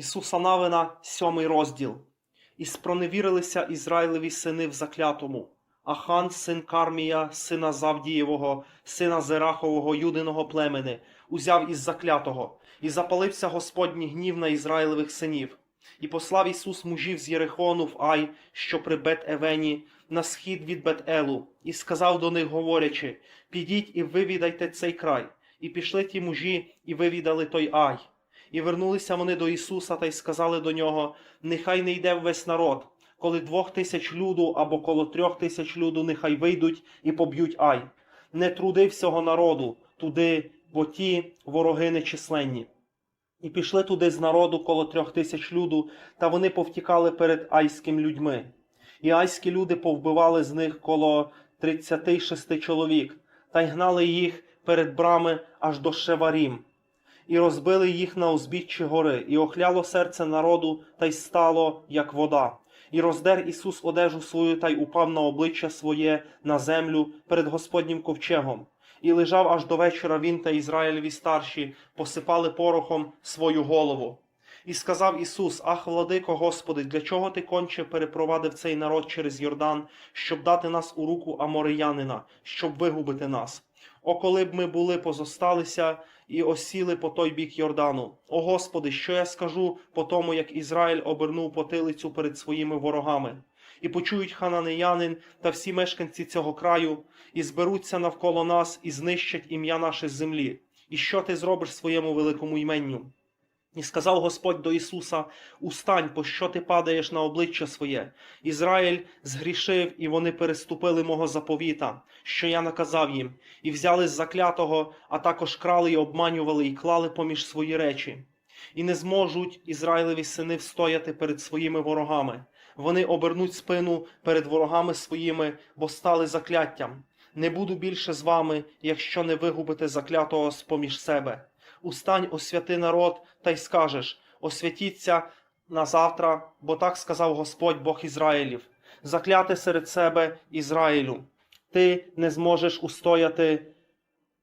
Ісуса Навина, сьомий розділ. І спроневірилися Ізраїлеві сини в заклятому. Ахан, син Кармія, сина Завдієвого, сина Зерахового, юдиного племени, узяв із заклятого, і запалився Господній гнів на Ізраїлевих синів. І послав Ісус мужів з Єрихону в Ай, що при Бет-Евені, на схід від Бет-Елу, і сказав до них, говорячи: Підіть і вивідайте цей край. І пішли ті мужі, і вивідали той Ай. І вернулися вони до Ісуса та й сказали до нього: Нехай не йде весь народ, коли двох тисяч люду або коло трьох тисяч люду, нехай вийдуть і поб'ють Ай. Не труди всього народу туди, бо ті вороги нечисленні. І пішли туди з народу коло трьох тисяч люду, та вони повтікали перед айським людьми. І айські люди повбивали з них коло тридцяти шести чоловік, та й гнали їх перед брами аж до Шеварім і розбили їх на узбіччі гори, і охляло серце народу, та й стало, як вода. І роздер Ісус одежу свою та й упав на обличчя своє на землю перед Господнім ковчегом. І лежав аж до вечора він та Ізраїлеві старші, посипали порохом свою голову. І сказав Ісус: Ах, владико Господи, для чого ти конче перепровадив цей народ через Йордан, щоб дати нас у руку амореянина, щоб вигубити нас? О, коли б ми були позосталися і осіли по той бік Йордану. О Господи, що я скажу по тому, як Ізраїль обернув потилицю перед своїми ворогами, і почують хананеянин та всі мешканці цього краю, і зберуться навколо нас і знищать ім'я наше землі. І що ти зробиш своєму великому іменню? І сказав Господь до Ісуса: Устань, пощо ти падаєш на обличчя своє? Ізраїль згрішив, і вони переступили мого заповіта, що я наказав їм, і взяли з заклятого, а також крали і обманювали, і клали поміж свої речі. І не зможуть Ізраїлеві сини встояти перед своїми ворогами. Вони обернуть спину перед ворогами своїми, бо стали закляттям. Не буду більше з вами, якщо не вигубите заклятого з поміж себе. Устань, освяти народ, та й скажеш: освятіться на завтра, бо так сказав Господь Бог Ізраїлів, закляти серед себе Ізраїлю. Ти не зможеш устояти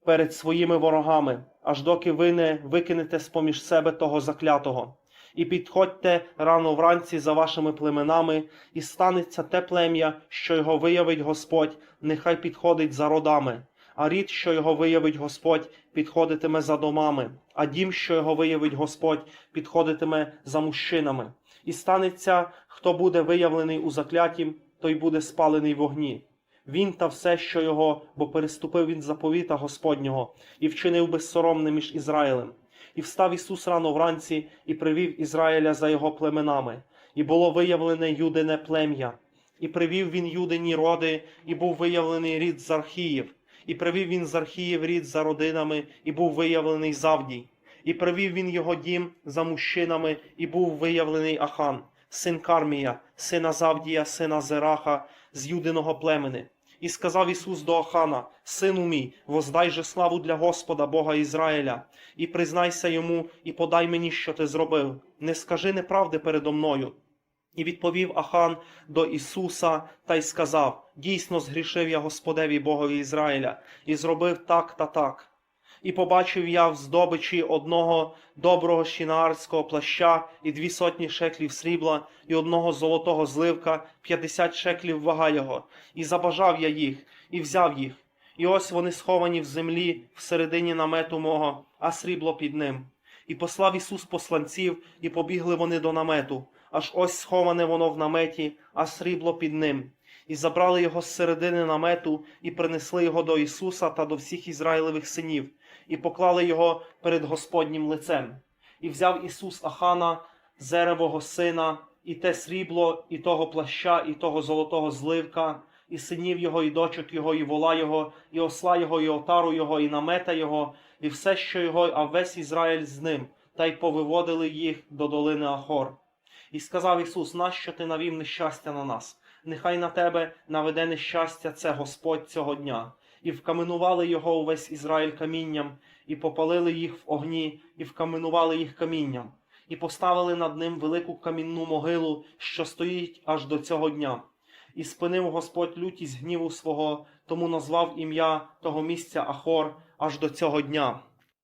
перед своїми ворогами, аж доки ви не викинете з поміж себе того заклятого. І підходьте рано вранці за вашими племенами, і станеться те плем'я, що його виявить Господь, нехай підходить за родами. А рід, що його виявить Господь, підходитиме за домами, а дім, що його виявить Господь, підходитиме за мужчинами. І станеться, хто буде виявлений у заклятім, той буде спалений в огні. Він та все, що його, бо переступив він заповіта Господнього, і вчинив безсоромне між Ізраїлем. І встав Ісус рано вранці і привів Ізраїля за його племенами, і було виявлене юдине плем'я. І привів він юдині роди, і був виявлений рід Зархіїв. І привів він Зархіїв рід за родинами, і був виявлений Завдій. І привів він його дім за мужчинами, і був виявлений Ахан, син Кармія, сина Завдія, сина Зераха, з юдиного племени. І сказав Ісус до Ахана: Сину мій, воздай же славу для Господа Бога Ізраїля, і признайся йому, і подай мені, що ти зробив. Не скажи неправди передо мною. І відповів Ахан до Ісуса та й сказав: Дійсно згрішив я Господеві Богові Ізраїля, і зробив так та так. І побачив я в здобичі одного доброго щінаарського плаща і дві сотні шеклів срібла, і одного золотого зливка, п'ятдесят шеклів вага його, і забажав я їх, і взяв їх. І ось вони сховані в землі всередині намету мого, а срібло під ним. І послав Ісус посланців, і побігли вони до намету, аж ось сховане воно в наметі, а срібло під ним. І забрали його з середини намету, і принесли його до Ісуса та до всіх Ізраїлевих синів, і поклали його перед Господнім лицем. І взяв Ісус Ахана, Зеревого сина, і те срібло, і того плаща, і того золотого зливка, і синів його, і дочок його, і вола його, і осла його, і отару його, і намета його, і все, що його, а весь Ізраїль з ним, та й повиводили їх до долини Ахор. І сказав Ісус: Нащо ти навів нещастя на нас? Нехай на тебе наведе нещастя це Господь цього дня. І вкаменували його увесь Ізраїль камінням, і попалили їх в огні, і вкаменували їх камінням, і поставили над ним велику камінну могилу, що стоїть аж до цього дня. І спинив Господь лютість гніву свого, тому назвав ім'я того місця Ахор аж до цього дня.